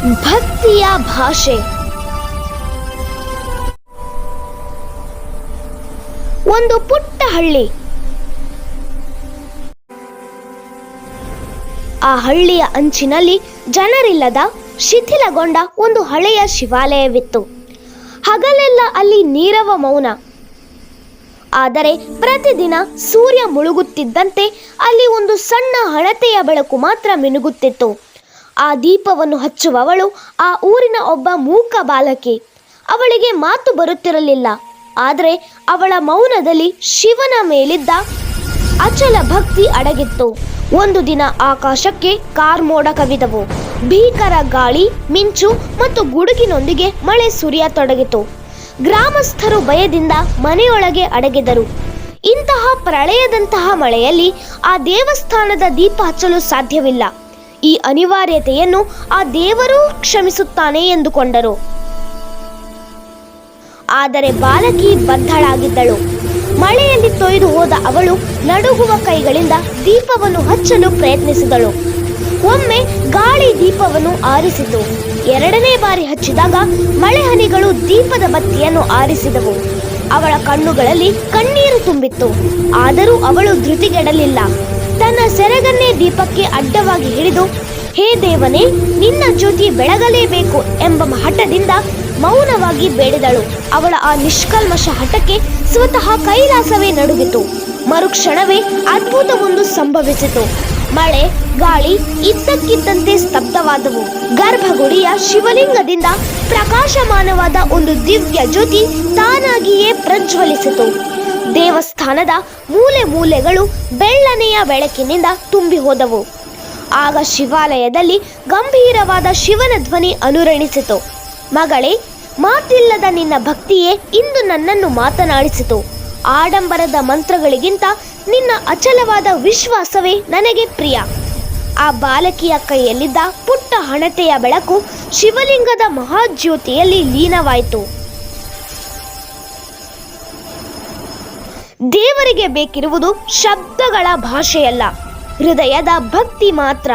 ಭಕ್ತಿಯ ಭಾಷೆ. ಒಂದು ಪುಟ್ಟ ಹಳ್ಳಿ. ಆ ಹಳ್ಳಿಯ ಅಂಚಿನಲ್ಲಿ ಜನರಿಲ್ಲದ ಶಿಥಿಲಗೊಂಡ ಒಂದು ಹಳೆಯ ಶಿವಾಲಯವಿತ್ತು. ಹಗಲೆಲ್ಲ ಅಲ್ಲಿ ನೀರವ ಮೌನ. ಆದರೆ ಪ್ರತಿದಿನ ಸೂರ್ಯ ಮುಳುಗುತ್ತಿದ್ದಂತೆ ಅಲ್ಲಿ ಒಂದು ಸಣ್ಣ ಹಣತೆಯ ಬೆಳಕು ಮಾತ್ರ ಮಿನುಗುತ್ತಿತ್ತು. ಆ ದೀಪವನ್ನು ಹಚ್ಚುವವಳು ಆ ಊರಿನ ಒಬ್ಬ ಮೂಕ ಬಾಲಕಿ. ಅವಳಿಗೆ ಮಾತು ಬರುತ್ತಿರಲಿಲ್ಲ. ಆದರೆ ಅವಳ ಮೌನದಲ್ಲಿ ಶಿವನ ಮೇಲಿದ್ದ ಅಚಲ ಭಕ್ತಿ ಅಡಗಿತ್ತು. ಒಂದು ದಿನ ಆಕಾಶಕ್ಕೆ ಕಾರ್ಮೋಡ ಕವಿದವು. ಭೀಕರ ಗಾಳಿ, ಮಿಂಚು ಮತ್ತು ಗುಡುಗಿನೊಂದಿಗೆ ಮಳೆ ಸುರಿಯತೊಡಗಿತು. ಗ್ರಾಮಸ್ಥರು ಭಯದಿಂದ ಮನೆಯೊಳಗೆ ಅಡಗಿದರು. ಇಂತಹ ಪ್ರಳಯದಂತಹ ಮಳೆಯಲ್ಲಿ ಆ ದೇವಸ್ಥಾನದ ದೀಪ ಹಚ್ಚಲು ಸಾಧ್ಯವಿಲ್ಲ. ಈ ಅನಿವಾರ್ಯತೆಯನ್ನು ಆ ದೇವರು ಕ್ಷಮಿಸುತ್ತಾನೆ ಎಂದುಕೊಂಡರು. ಆದರೆ ಬಾಲಕಿ ಬದ್ಧಳಾಗಿದ್ದಳು. ಮಳೆಯಲ್ಲಿ ತೊಯ್ದು ಹೋದ ಅವಳು ನಡುಗುವ ಕೈಗಳಿಂದ ದೀಪವನ್ನು ಹಚ್ಚಲು ಪ್ರಯತ್ನಿಸಿದಳು. ಒಮ್ಮೆ ಗಾಳಿ ದೀಪವನ್ನು ಆರಿಸಿತು. ಎರಡನೇ ಬಾರಿ ಹಚ್ಚಿದಾಗ ಮಳೆ ಹನಿಗಳು ದೀಪದ ಬತ್ತಿಯನ್ನು ಆರಿಸಿದವು. ಅವಳ ಕಣ್ಣುಗಳಲ್ಲಿ ಕಣ್ಣೀರು ತುಂಬಿತ್ತು. ಆದರೂ ಅವಳು ಧೃತಿಗೆಡಲಿಲ್ಲ. ತನ್ನ ಸೆರಗನ್ನೇ ದೀಪಕ್ಕೆ ಅಡ್ಡವಾಗಿ ಹಿಡಿದು ಹೇ ದೇವನೇ, ನಿನ್ನ ಜ್ಯೋತಿ ಬೆಳಗಲೇಬೇಕು ಎಂಬ ಹಠದಿಂದ ಮೌನವಾಗಿ ಬೇಡಿದಳು. ಅವಳ ಆ ನಿಷ್ಕಲ್ಮಶ ಹಠಕ್ಕೆ ಸ್ವತಃ ಕೈಲಾಸವೇ ನಡುಗಿತು. ಮರುಕ್ಷಣವೇ ಅದ್ಭುತವೊಂದು ಸಂಭವಿಸಿತು. ಮಳೆ, ಗಾಳಿ ಇದ್ದಕ್ಕಿದ್ದಂತೆ ಸ್ತಬ್ಧವಾದವು. ಗರ್ಭಗುಡಿಯ ಶಿವಲಿಂಗದಿಂದ ಪ್ರಕಾಶಮಾನವಾದ ಒಂದು ದಿವ್ಯ ಜ್ಯೋತಿ ತಾನಾಗಿಯೇ ಪ್ರಜ್ವಲಿಸಿತು. ದೇವಸ್ಥಾನದ ಮೂಲೆ ಮೂಲೆಗಳು ಬೆಳ್ಳನೆಯ ಬೆಳಕಿನಿಂದ ತುಂಬಿ ಹೋದವು. ಆಗ ಶಿವಾಲಯದಲ್ಲಿ ಗಂಭೀರವಾದ ಶಿವನ ಧ್ವನಿ ಅನುರಣಿಸಿತು. ಮಗಳೇ, ಮಾತಿಲ್ಲದ ನಿನ್ನ ಭಕ್ತಿಯೇ ಇಂದು ನನ್ನನ್ನು ಮಾತನಾಡಿಸಿತು. ಆಡಂಬರದ ಮಂತ್ರಗಳಿಗಿಂತ ನಿನ್ನ ಅಚಲವಾದ ವಿಶ್ವಾಸವೇ ನನಗೆ ಪ್ರಿಯ. ಆ ಬಾಲಕಿಯ ಕೈಯಲ್ಲಿದ್ದ ಪುಟ್ಟ ಹಣತೆಯ ಬೆಳಕು ಶಿವಲಿಂಗದ ಮಹಾಜ್ಯೋತಿಯಲ್ಲಿ ಲೀನವಾಯಿತು. ದೇವರಿಗೆ ಬೇಕಿರುವುದು ಶಬ್ದಗಳ ಭಾಷೆಯಲ್ಲ ಹೃದಯದ ಭಕ್ತಿ ಮಾತ್ರ.